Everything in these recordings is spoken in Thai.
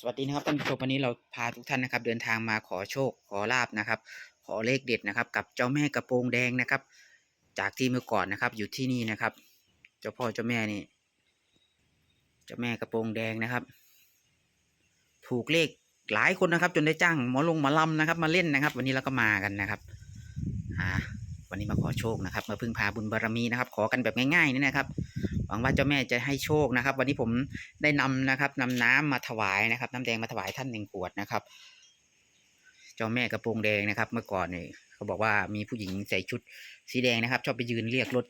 สวัสดีนะครับท่านผู้ชมวันนี้เราพาทุกท่านนะครับ เดินทางมาขอโชคขอลาบนะครับ ขอเลขเด็ดนะครับ กับเจ้าแม่กระโปรงแดงนะครับ จากที่เมื่อก่อนนะครับ อยู่ที่นี่นะครับ เจ้าพ่อเจ้าแม่นี่ เจ้าแม่กระโปรงแดงนะครับ ถูกเลขหลายคนนะครับ จนได้จ้างหมอลงหมอลำนะครับ มาเล่นนะครับ วันนี้เราก็มากันนะครับอ่าวันนี้มาขอโชคนะครับ มาพึ่งพาบุญบารมีนะครับ ขอกันแบบง่ายๆนี่นะครับ หวังว่าเจ้าแม่จะให้โชคนะครับ วันนี้ผมได้นำนะครับนำน้ำมาถวายนะครับ น้ำแดงมาถวายท่านหนึ่งขวดนะครับ เจ้าแม่กระโปรงแดงนะครับ เมื่อก่อนเนี่ยเขาบอกว่ามีผู้หญิงใส่ชุดสีแดงนะครับ ชอบไปยืนเรียกรถ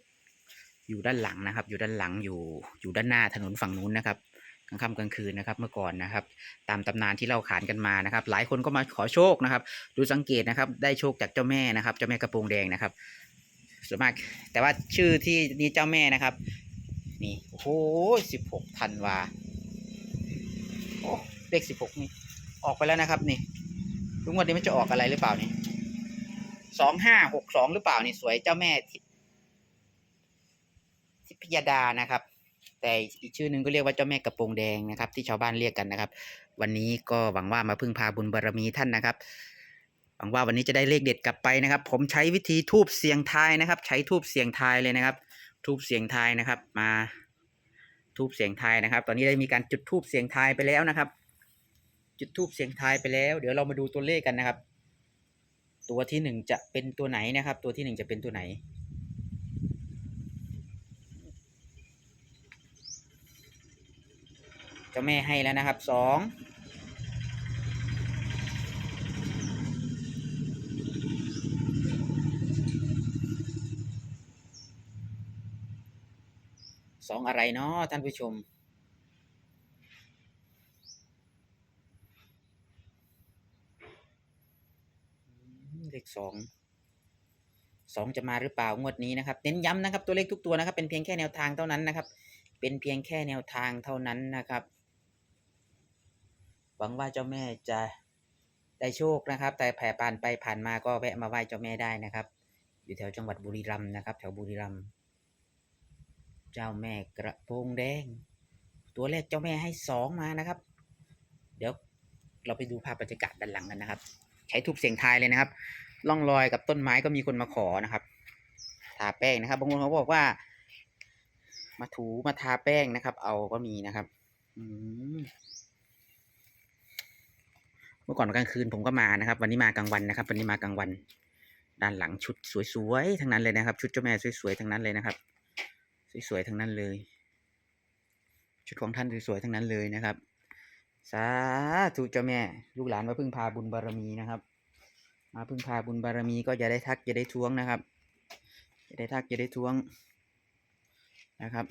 อยู่ด้านหลังนะครับ อยู่ด้านหลังอยู่อยู่ด้านหน้าถนนฝั่งนู้นนะครับกลางค่ำกลางคืนนะครับเมื่อก่อนนะครับ ตามตำนานที่เล่าขานกันมานะครับ หลายคนก็มาขอโชคนะครับ ดูสังเกตนะครับได้โชคจากเจ้าแม่นะครับ เจ้าแม่กระโปรงแดงนะครับส่วนมากแต่ว่าชื่อที่นี่เจ้าแม่นะครับ นี่ โอ้โหสิบหกธันวาโอ้เลขสิบหกนี่ ออกไปแล้วนะครับ นี่ทุกวันนี้มันจะออกอะไรหรือเปล่านี่สองห้าหกสองหรือเปล่านี่สวยเจ้าแม่ทิทพยดานะครับ แต่อีกชื่อนึงก็เรียกว่าเจ้าแม่กระโปรงแดงนะครับ ที่ชาวบ้านเรียกกันนะครับ วันนี้ก็หวังว่ามาพึ่งพาบุญบารมีท่านนะครับหวังว่าวันนี้จะได้เลขเด็ดกลับไปนะครับ ผมใช้วิธีทูบเสียงทายนะครับ ใช้ทูบเสียงทายเลยนะครับ ทูบเสียงทายนะครับ มาทูบเสียงทายนะครับ ตอนนี้ได้มีการจุดทูบเสียงทายไปแล้วนะครับ จุดทูบเสียงทายไปแล้ว เดี๋ยวเรามาดูตัวเลขกันนะครับ ตัวที่หนึ่งจะเป็นตัวไหนนะครับ ตัวที่หนึ่งจะเป็นตัวไหนเจ้าแม่ให้แล้วนะครับสอง สองอะไรเนาะท่านผู้ชม เลขสองสองจะมาหรือเปล่างวดนี้นะครับเน้นย้ำนะครับตัวเลขทุกตัวนะครับ เป็นเพียงแค่แนวทางเท่านั้นนะครับ เป็นเพียงแค่แนวทางเท่านั้นนะครับ หวังว่าเจ้าแม่จะได้โชคนะครับ แต่แผ่ผ่านไปผ่านมาก็แวะมาไหว้เจ้าแม่ได้นะครับ อยู่แถวจังหวัดบุรีรัมย์นะครับ แถวบุรีรัมย์ เจ้าแม่กระโปรงแดง ตัวเลขเจ้าแม่ให้สองมานะครับ เดี๋ยวเราไปดูภาพบรรยากาศด้านหลังกันนะครับ ใช้ทูบเสียงทายเลยนะครับล่องรอยกับต้นไม้ก็มีคนมาขอนะครับ ทาแป้งนะครับ บางคนเขาบอกว่า มาถูมาทาแป้งนะครับ เอาก็มีนะครับเมื่อก่อนกลางคืนผมก็มานะครับ วันนี้มากลางวันนะครับ วันนี้มากลางวัน ด้านหลังชุดสวยๆทั้งนั้นเลยนะครับ ชุดเจ้าแม่สวยๆทั้งนั้นเลยนะครับ สวยๆทั้งนั้นเลย ชุดของท่านสวยๆทั้งนั้นเลยนะครับ สาธุเจ้าแม่ ลูกหลานมาพึ่งพาบุญบารมีนะครับ มาพึ่งพาบุญบารมีก็อย่าได้ทักอย่าได้ท้วงนะครับอย่าได้ทักอย่าได้ท้วงนะครับ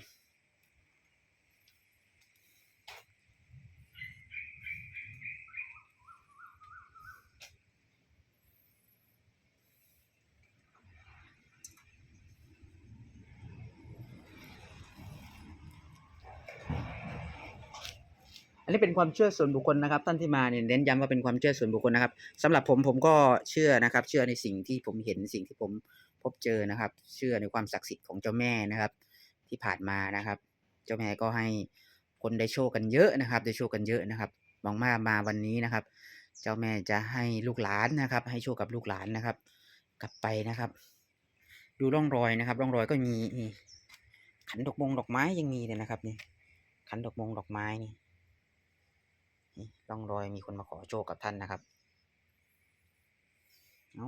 อันนี้เป็นความเชื่อส่วนบุคคลนะครับ ท่านที่มาเนี่ยเน้นย้ำว่าเป็นความเชื่อส่วนบุคคลนะครับสำหรับผมผมก็เชื่อนะครับ เชื่อในสิ่งที่ผมเห็นสิ่งที่ผมพบเจอนะครับ เชื่อในความศักดิ์สิทธิ์ของเจ้าแม่นะครับ ที่ผ่านมานะครับ เจ้าแม่ก็ให้คนได้โชคกันเยอะนะครับ ได้โชคกันเยอะนะครับหวังว่ามาวันนี้นะครับ เจ้าแม่จะให้ลูกหลานนะครับ ให้โชคกับลูกหลานนะครับ กลับไปนะครับ ดูร่องรอยนะครับ ร่องรอยก็มีนี่ขันดอกมงดอกไม้ยังมีเลยนะครับนี่ขันดอกมงดอกไม้นี่ ร่องรอยมีคนมาขอโชคกับท่านนะครับ เอา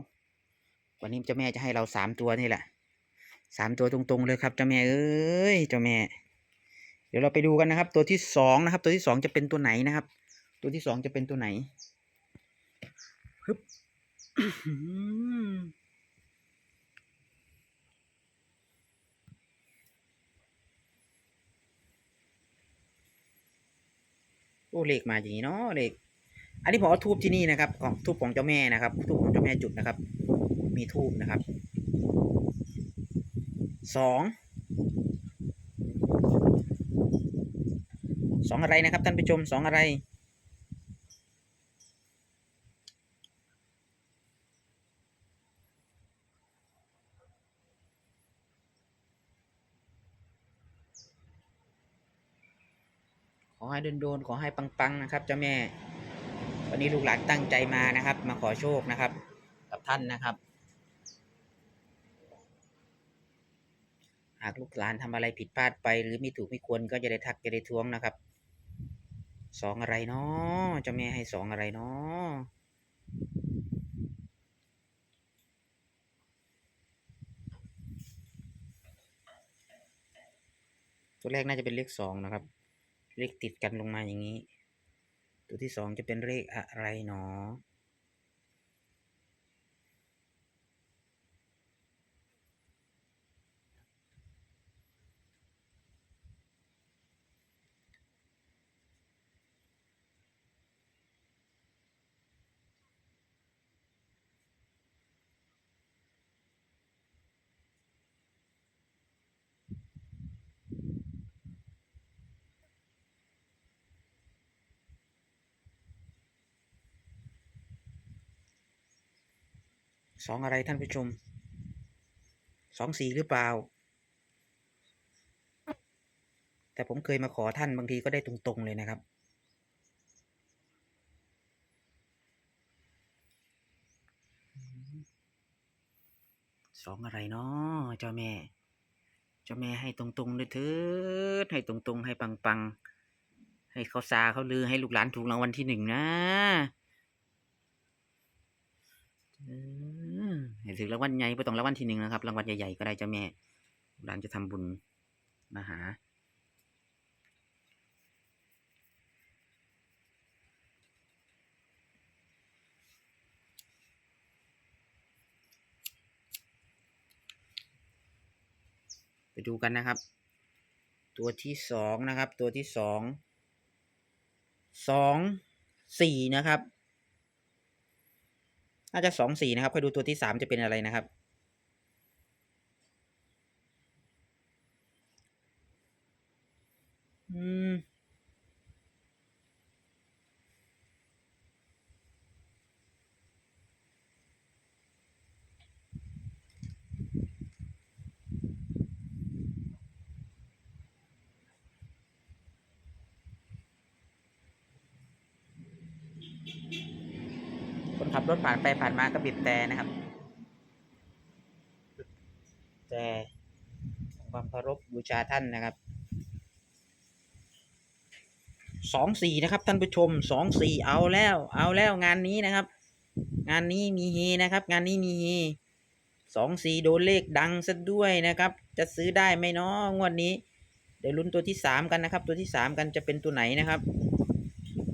วันนี้เจ้าแม่จะให้เราสามตัวนี่แหละสามตัวตรงๆเลยครับเจ้าแม่เอ้ยเจ้าแม่ เดี๋ยวเราไปดูกันนะครับ ตัวที่สองนะครับ ตัวที่สองจะเป็นตัวไหนนะครับ ตัวที่สองจะเป็นตัวไหนฮึบ โอ้เลขมาอย่างนี้เนาะเลขอันนี้ผมเอาทูบที่นี่นะครับของทูบของเจ้าแม่นะครับทูบของเจ้าแม่จุดนะครับ มีทูบนะครับสองสองอะไรนะครับท่านผู้ชมสองอะไร ขอให้โดนๆขอให้ปังๆนะครับเจ้าแม่ วันนี้ลูกหลานตั้งใจมานะครับ มาขอโชคนะครับ กับท่านนะครับ หากลูกหลานทำอะไรผิดพลาดไป หรือไม่ถูกไม่ควรก็จะได้ทักจะได้ท้วงนะครับสองอะไรเนาะเจ้าแม่ให้สองอะไรเนาะตัวแรกน่าจะเป็นเลขสองนะครับ เลขติดกันลงมาอย่างนี้ ตัวที่สองจะเป็นเลขอะไรเนา สองอะไรท่านผู้ชม สองสี่หรือเปล่า แต่ผมเคยมาขอท่านบางทีก็ได้ตรงๆเลยนะครับ สองอะไรเนาะเจ้าแม่ เจ้าแม่ให้ตรงๆเลยเถิดให้ตรงๆ ให้ปังๆ ให้เขาซาเขาลือให้ลูกหลานถูกรางวัลที่หนึ่งนะ ให้ถึงรางวัลใหญ่ไม่ต้องรางวัลที่หนึ่งนะครับ รางวัลใหญ่ๆก็ได้เจ้าแม่ลูกหลานจะทำบุญมาหา ไปดูกันนะครับ ตัวที่สองนะครับ ตัวที่สองสองสี่นะครับ น่าจะสองสี่นะครับ ค่อยดูตัวที่สามจะเป็นอะไรนะครับ อืม รถผ่านไปผ่านมาก็บีบแต่นะครับ แต่ความเคารพบูชาท่านนะครับสองสี่นะครับ ท่านผู้ชมสองสี่เอาแล้ว เอาแล้วงานนี้นะครับ งานนี้มีเฮนะครับ งานนี้มีเฮสองสี่โดนเลขดังซะด้วยนะครับ จะซื้อได้ไหมเนาะงวดนี้ เดี๋ยวลุ้นตัวที่สามกันนะครับ ตัวที่สามกันจะเป็นตัวไหนนะครับ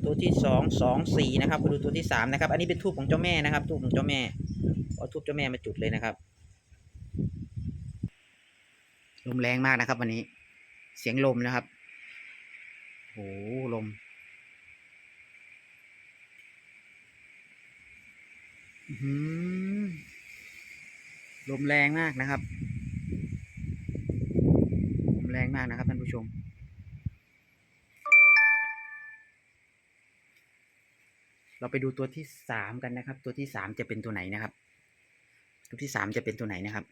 ตัวที่สองสองสี่นะครับไปดูตัวที่สามนะครับ อันนี้เป็นทูบของเจ้าแม่นะครับทูบของเจ้าแม่เอาทูบเจ้าแม่มาจุดเลยนะครับลมแรงมากนะครับ วันนี้ เสียงลมนะครับโอ้ลมหืลมแรงมากนะครับ ลมแรงมากนะครับท่านผู้ชม เราไปดูตัวที่สามกันนะครับ ตัวที่สามจะเป็นตัวไหนนะครับ ตัวที่สามจะเป็นตัวไหนนะครับ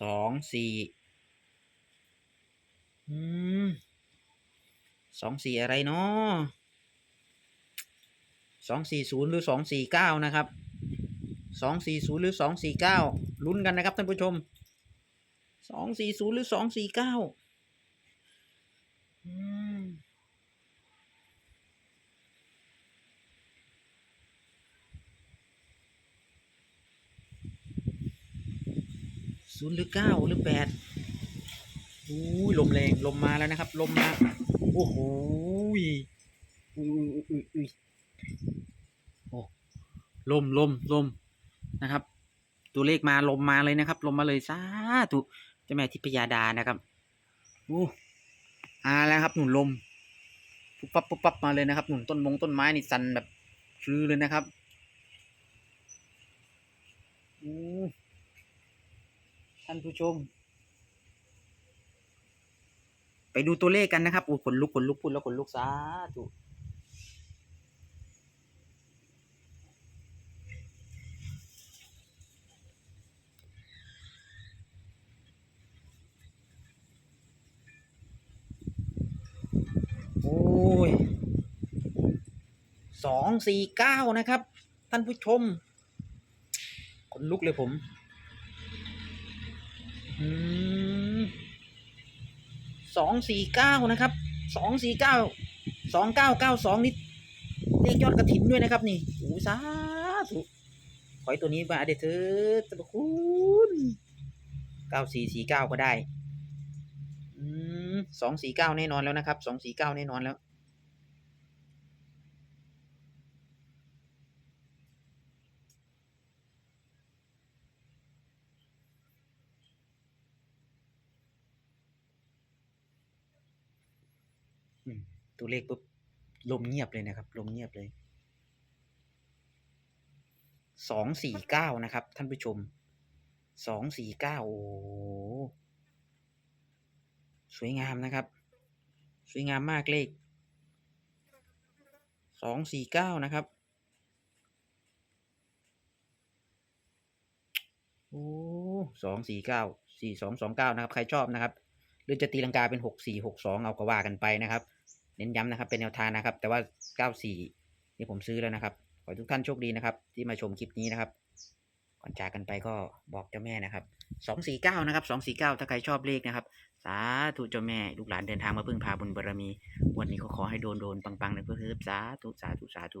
สองสี่อืมสองสี่อะไรเนาะสองสี่ศูนย์หรือสองสี่เก้านะครับ สองสี่ศูนย์หรือสองสี่เก้าลุ้นกันนะครับท่านผู้ชมสองสี่ศูนย์หรือสองสี่เก้าศูนย์หรือเก้าหรือแปดอู้ลมแรงลมมาแล้วนะครับ ลมมา โอ้โหอุ้ยอุ้ยอุ้ยอุ้ยโอ้ลมลมลม นะครับ ตัวเลขมาลมมาเลยนะครับ ลมมาเลยสาธุเจ้าแม่ทิพยาดานะครับอู้อาแล้วครับ หนุนลมปุ๊บปั๊บปุ๊บปั๊บมาเลยนะครับ หนุนต้นมงต้นไม้นี่สั่นแบบชื้อเลยนะครับอู้ท่านผู้ชม ไปดูตัวเลขกันนะครับโอ้ขนลุกขนลุกพูดแล้วขนลุกสาธุ โอ้ยสองสี่เก้านะครับ ท่านผู้ชมขนลุกเลยผมสองสี่เก้านะครับสองสี่เก้าสองเก้าเก้าสองนี่เลขยอดกระถินด้วยนะครับ นี่โอ้สาธุขอใตัวนี้มาเด็ดเถิดสรรพคุณเก้าสี่สี่เก้าก็ได้ สองสี่เก้าแน่นอนแล้วนะครับสองสี่เก้าแน่นอนแล้ว ตัวเลขปุ๊บลมเงียบเลยนะครับ ลมเงียบเลยสองสี่เก้านะครับ ท่านผู้ชมสองสี่เก้าโอ้ สวยงามนะครับ สวยงามมากเลขสองสี่เก้านะครับ โอ้สองสี่เก้าสี่สองสองเก้านะครับ ใครชอบนะครับ หรือจะตีลังกาเป็นหกสี่หกสองเอาก็ว่ากันไปนะครับ เน้นย้ำนะครับ เป็นแนวทางนะครับ แต่ว่าเก้าสี่นี่ผมซื้อแล้วนะครับ ขอให้ทุกท่านโชคดีนะครับ ที่มาชมคลิปนี้นะครับ ก่อนจากกันไปก็บอกเจ้าแม่นะครับสองสี่เก้านะครับสองสี่เก้าถ้าใครชอบเลขนะครับ สาธุเจ้าแม่ลูกหลานเดินทางมาพึ่งพาบุญบารมี วันนี้ก็ขอให้โดนโดนปังๆนะเพื่อสาธุสาธุสาธุ